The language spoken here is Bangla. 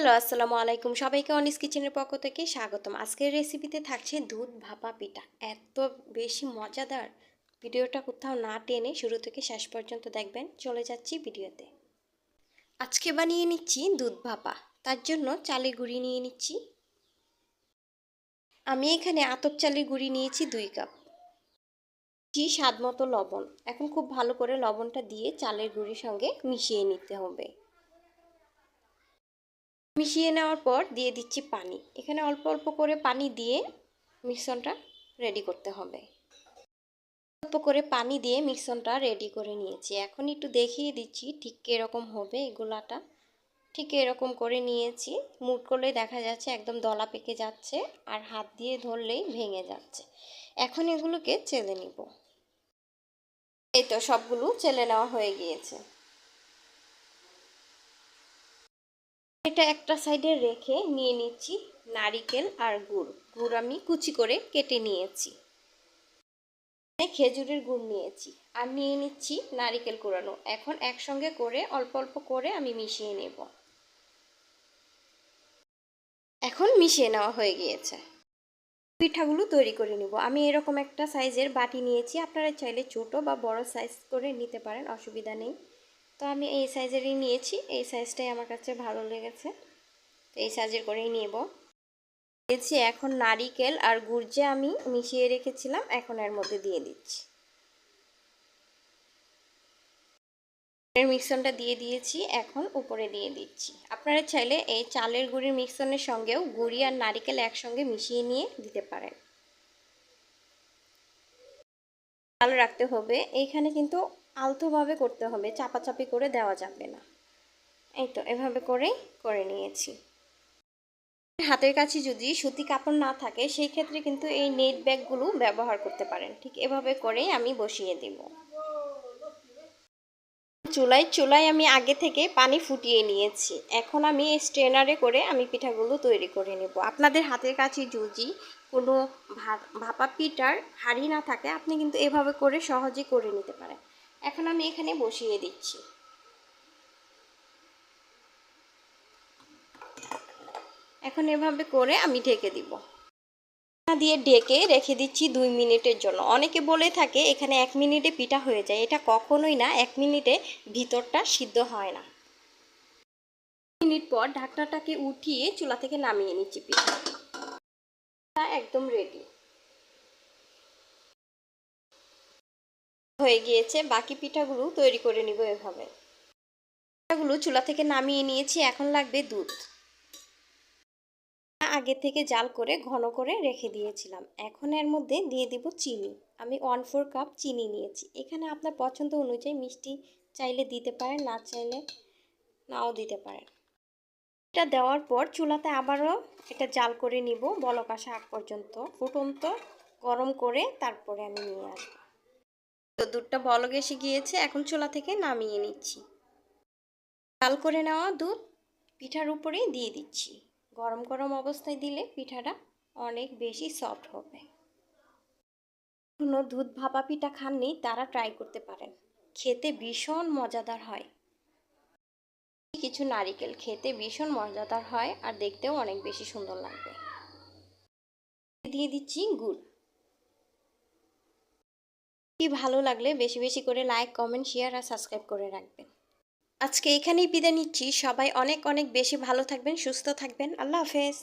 হ্যালো, আসসালামু আলাইকুম। সবাইকে অনিস কিচেনের পক্ষ থেকে স্বাগতম। আজকের রেসিপিতে থাকছে দুধ ভাপা পিঠা। এত বেশি মজাদার। ভিডিওটা কোথাও না টেনে শুরু থেকে শেষ পর্যন্ত দেখবেন। চলে যাচ্ছি ভিডিওতে। আজকে বানিয়ে নিচ্ছি দুধ ভাপা। তার জন্য চালের গুঁড়ি নিয়ে নিচ্ছি। আমি এখানে আতপ চালের গুঁড়ি নিয়েছি দুই কাপ। জি স্বাদ মতো লবণ। এখন খুব ভালো করে লবণটা দিয়ে চালের গুঁড়ির সঙ্গে মিশিয়ে নিতে হবে। মিশিয়ে নেওয়ার পর দিয়ে দিচ্ছি পানি। এখানে অল্প অল্প করে পানি দিয়ে মিশ্রণটা রেডি করতে হবে। অল্প করে পানি দিয়ে মিশ্রণটা রেডি করে নিয়েছি। এখন একটু দেখিয়ে দিচ্ছি ঠিক কীরকম হবে এগুলাটা ঠিক এরকম করে নিয়েছি। মুট করলে দেখা যাচ্ছে একদম দলা পেকে যাচ্ছে আর হাত দিয়ে ধরলেই ভেঙে যাচ্ছে। এখন এগুলোকে চেলে নিব। এই তো সবগুলো চেলে নেওয়া হয়ে গিয়েছে। এটা একটা সাইডে রেখে নিয়ে নিচ্ছি নারিকেল আর গুড়। গুড় আমি কুচি করে কেটে নিয়েছি। খেজুরের গুড় নিয়েছি। আর নিয়ে নিচ্ছি নারিকেল কুড়ানো। এখন একসঙ্গে করে, অল্প অল্প করে আমি মিশিয়ে নেব। এখন মিশিয়ে নেওয়া হয়ে গিয়েছে। পিঠাগুলো তৈরি করে নিব। আমি এরকম একটা সাইজের বাটি নিয়েছি। আপনারা চাইলে ছোট বা বড় সাইজ করে নিতে পারেন, অসুবিধা নেই। তো আমি এই সাইজেরই নিয়েছি। এই সাইজটাই আমার কাছে ভালো লেগেছে। তো এই সাইজের করেই নেব। দিয়েছি এখন নারিকেল আর গুড় আমি মিশিয়ে রেখেছিলাম। এখন এর মধ্যে দিয়ে দিচ্ছি। মিক্সনটা দিয়ে দিয়েছি। এখন উপরে দিয়ে দিচ্ছি। আপনারা চাইলে এই চালের গুড়ির মিক্সনের সঙ্গেও গুড়ি আর নারিকেল একসঙ্গে মিশিয়ে নিয়ে দিতে পারেন। ভালো রাখতে হবে। এইখানে কিন্তু আলতোভাবে করতে হবে, চাপাচাপি করে দেওয়া যাবে না। এই তো, এভাবে করেই করে নিয়েছি। হাতের কাছে যদি সুতি কাপড় না থাকে, সেই ক্ষেত্রে কিন্তু এই নেট ব্যাগগুলো ব্যবহার করতে পারেন। ঠিক এভাবে করেই আমি বসিয়ে দেব। চুলায় চুলায় আমি আগে থেকে পানি ফুটিয়ে নিয়েছি। এখন আমি স্ট্রেনারে করে আমি পিঠাগুলো তৈরি করে নেব। আপনাদের হাতের কাছে যদি কোনো ভাপা পিঠার হাড়ি না থাকে, আপনি কিন্তু এভাবে করে সহজে করে নিতে পারেন। এখন আমি এখানে বসিয়ে দিচ্ছি। এখন এভাবে করে আমি ঢেকে দিব। দিয়ে ঢেকে রেখে দিচ্ছি দুই মিনিটের জন্য। অনেকে বলে থাকে, এখানে এক মিনিটে পিঠা হয়ে যায়। এটা কখনোই না, এক মিনিটে ভিতরটা সিদ্ধ হয় না। মিনিট পর ঢাকনাটাকে উঠিয়ে চুলা থেকে নামিয়ে নিচ্ছি পিঠা। একদম রেডি হয়ে গিয়েছে, বাকি পিঠাগুলো তৈরি করে নিব এভাবে। পিঠাগুলো চুলা থেকে নামিয়ে নিয়েছি, এখন লাগবে দুধ। আগে থেকে জাল করে ঘন করে রেখে দিয়েছিলাম। এখন এর মধ্যে দিয়ে দিব চিনি। আমি ওয়ান ফোর কাপ চিনি নিয়েছি। এখানে আপনার পছন্দ অনুযায়ী মিষ্টি চাইলে দিতে পারেন, না চাইলে নাও দিতে পারেন। এটা দেওয়ার পর চুলাতে আবারও এটা জাল করে নিব বলক আসা আগ পর্যন্ত। ফুটন্ত গরম করে তারপরে আমি নিয়ে আসব। তো দুধটা বলক এসে গিয়েছে, এখন চুলা থেকে নামিয়ে নিচ্ছি। জাল করে নেওয়া দুধ পিঠার উপরেই দিয়ে দিচ্ছি। গরম গরম অবস্থায় দিলে পিঠাটা অনেক বেশি সফট হবে। কোনো দুধ ভাপা পিঠা খাননি, তারা ট্রাই করতে পারেন। খেতে ভীষণ মজাদার হয়। কিছু নারিকেল খেতে ভীষণ মজাদার হয় আর দেখতেও অনেক বেশি সুন্দর লাগবে। দিয়ে দিচ্ছি গুড়। কি ভালো লাগলে বেশি বেশি করে লাইক, কমেন্ট, শেয়ার আর সাবস্ক্রাইব করে রাখবেন। আজকে এখানেই বিদায় নিচ্ছি। সবাই অনেক অনেক বেশি ভালো থাকবেন, সুস্থ থাকবেন। আল্লাহ হাফেজ।